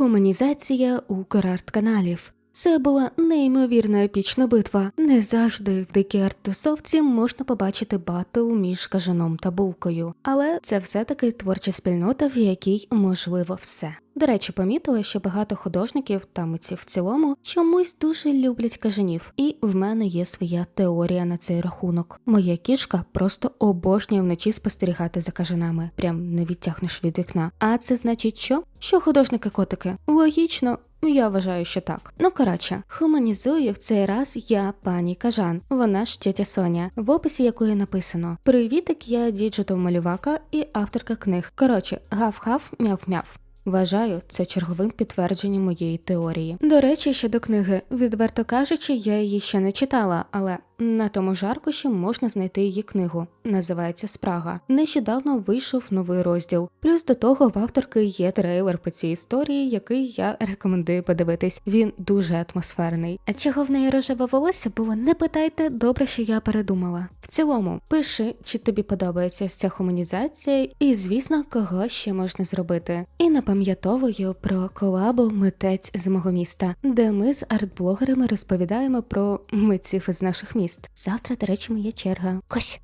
Гуманізація Украрт-каналів. Це була неймовірна епічна битва. Не завжди в дикій арт-тусовці можна побачити батл між кажаном та булкою, але це все-таки творча спільнота, в якій можливо все. До речі, помітила, що багато художників та митців в цілому чомусь дуже люблять кажанів, і в мене є своя теорія на цей рахунок. Моя кішка просто обожнює вночі спостерігати за кажанами, прям не відтягнеш від вікна. А це значить що? Що художники котики? Логічно. Я вважаю, що так. Ну коротше, хуманізую в цей раз я пані Кажан, вона ж тетя Соня, в описі якої написано: Привітик, я діджитал малювака і авторка книг. Коротше, гав-гав, мяв-мяв. Вважаю це черговим підтвердженням моєї теорії. До речі, щодо книги, відверто кажучи, я її ще не читала, але на тому жаркоші можна знайти її книгу. Називається Спрага. Нещодавно вийшов новий розділ. Плюс до того в авторки є трейлер по цій історії, який я рекомендую подивитись. Він дуже атмосферний. А чого в неї рожеве волосся було, не питайте, добре, що я передумала. В цілому, пиши, чи тобі подобається ця хуманізація, і звісно, кого ще можна зробити. І напам'ятовую про колабу Митець з мого міста, де ми з арт-блогерами розповідаємо про митців із наших міст. Завтра, до речі, моя черга. Кось.